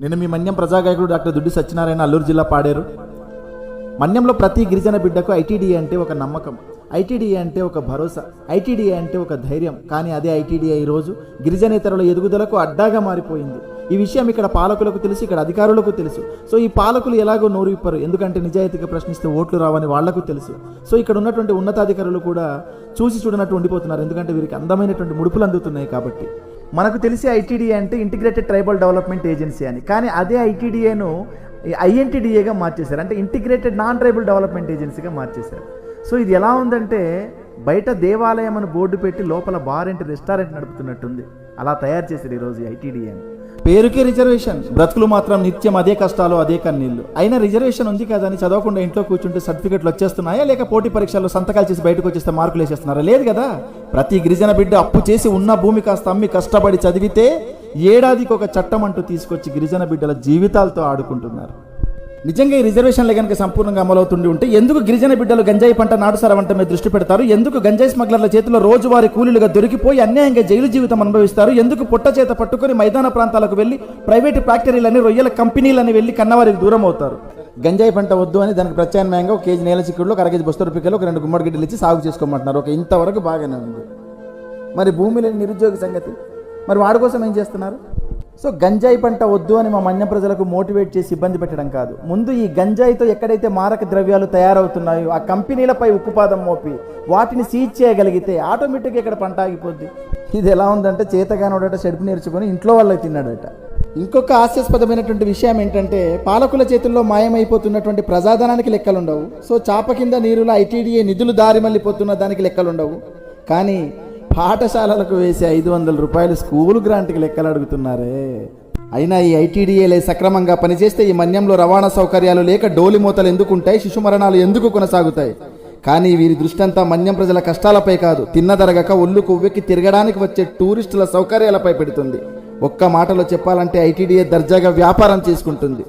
నేను మీ మన్యం ప్రజాగాయకుడు డాక్టర్ దుడ్డి సత్యనారాయణ అల్లూరు జిల్లా పాడారు. మన్యంలో ప్రతి గిరిజన బిడ్డకు ఐటీడీఏ అంటే ఒక నమ్మకం. ఐటీడీఏ అంటే ఒక భరోసా. ఐటీడీఏ అంటే ఒక ధైర్యం. కానీ అదే ఐటీడీఏ ఈరోజు గిరిజనేతరుల ఎదుగుదలకు అడ్డాగా మారిపోయింది. ఈ విషయం ఇక్కడ పాలకులకు తెలుసు ఇక్కడ అధికారులకు తెలుసు. సో ఈ పాలకులు ఎలాగో నోరు ఇప్పరు ఎందుకంటే నిజాయితీగా ప్రశ్నిస్తే ఓట్లు రావని వాళ్ళకు తెలుసు. సో ఇక్కడ ఉన్నటువంటి ఉన్నతాధికారులు కూడా చూసి చూడనట్టు ఉండిపోతున్నారు. ఎందుకంటే వీరికి అందమైనటువంటి ముడుపులు అందుతున్నాయి కాబట్టి. మనకు తెలిసి ఐటీడీఏ అంటే ఇంటిగ్రేటెడ్ ట్రైబల్ డెవలప్మెంట్ ఏజెన్సీ అని. కానీ అదే ఐటీడీఏను ఐఎన్టీడీఏగా మార్చేశారు. అంటే ఇంటిగ్రేటెడ్ నాన్ ట్రైబల్ డెవలప్మెంట్ ఏజెన్సీగా మార్చేశారు. సో ఇది ఎలా ఉందంటే బయట దేవాలయం అని బోర్డు పెట్టి లోపల బార్ అండ్ రెస్టారెంట్ నడుపుతున్నట్టుంది. అలా తయారు చేశారు ఈరోజు ఐటీడీఏ పేరుకే రిజర్వేషన్. బ్రతుకులు మాత్రం నిత్యం అదే కష్టాలు అదే కన్నీళ్ళు అయినా రిజర్వేషన్ ఉంది కదా అని చదవకుండా ఇంట్లో కూర్చుంటే సర్టిఫికెట్లు వచ్చేస్తున్నాయా? లేక పోటీ పరీక్షల్లో సంతకాలు చేసి బయటకు వచ్చేస్తే మార్కులు వేసేస్తున్నారా? లేదు కదా. ప్రతి గిరిజన బిడ్డ అప్పు చేసి ఉన్న భూమి కాస్త అమ్మి కష్టపడి చదివితే ఏడాదికి ఒక చట్టం అంటూ తీసుకొచ్చి గిరిజన బిడ్డల జీవితాలతో ఆడుకుంటున్నారు. నిజంగా ఈ రిజర్వేషన్లు కనుక సంపూర్ణంగా అమలవుతుండి ఉంటే ఎందుకు గిరిజన బిడ్డలు గంజాయి పంట నాటు వంట మీద దృష్టి పెడతారు? ఎందుకు గంజాయి స్మగ్లర్ల చేతిలో రోజువారీ కూలీలుగా దొరికిపోయి అన్యాయంగా జైలు జీవితం అనుభవిస్తారు? ఎందుకు పుట్ట చేత పట్టుకొని మైదాన ప్రాంతాలకు వెళ్ళి ప్రైవేటు ఫ్యాక్టరీలని రొయ్యల కంపెనీలని వెళ్ళి కన్నవారికి దూరం అవుతారు? గంజాయి పంట వద్దు అని దానికి ప్రత్యామ్నాయంగా ఒక కేజీ నేల చిక్కుడులో ఒక అరకేజీ పిక్కలు ఒక రెండు గుమ్మడి గిడ్డలు ఇచ్చి సాగు చేసుకోమంటున్నారు. ఒక ఇంతవరకు బాగానే ఉంది. మరి భూమి లేని నిరుద్యోగ సంగతి? మరి వాడి కోసం ఏం చేస్తున్నారు? సో గంజాయి పంట వద్దు అని మా మన్య ప్రజలకు మోటివేట్ చేసి ఇబ్బంది పెట్టడం కాదు. ముందు ఈ గంజాయితో ఎక్కడైతే మారక ద్రవ్యాలు తయారవుతున్నాయో ఆ కంపెనీలపై ఉక్కుపాదం మోపి వాటిని సీజ్ చేయగలిగితే ఆటోమేటిక్గా ఇక్కడ పంట ఆగిపోద్ది. ఇది ఎలా ఉందంటే చేతగానోడట చెడుపు నేర్చుకొని ఇంట్లో వాళ్ళకి తిన్నాడట. ఇంకొక హాస్యాస్పదమైనటువంటి విషయం ఏంటంటే పాలకుల చేతుల్లో మాయమైపోతున్నటువంటి ప్రజాధనానికి లెక్కలుండవు. సో చాప కింద నీరులో ఐటీడీఏ నిధులు దారి మళ్ళీపోతున్న దానికి లెక్కలుండవు. కానీ పాఠశాలలకు వేసే ఐదు వందల రూపాయలు స్కూల్ గ్రాంట్కి లెక్కలు అడుగుతున్నారే? అయినా ఈ ఐటీడీఏలే సక్రమంగా పనిచేస్తే ఈ మన్యంలో రవాణా సౌకర్యాలు లేక డోలి మూతలు ఎందుకుంటాయి? శిశు మరణాలు ఎందుకు కొనసాగుతాయి? కానీ వీరి దృష్టంతా మన్యం ప్రజల కష్టాలపై కాదు. తిన్నదరగక ఒళ్ళు కొవ్వెక్కి తిరగడానికి వచ్చే టూరిస్టుల సౌకర్యాలపై పెడుతుంది. ఒక్క మాటలో చెప్పాలంటే ఐటీడీఏ దర్జాగా వ్యాపారం చేసుకుంటుంది.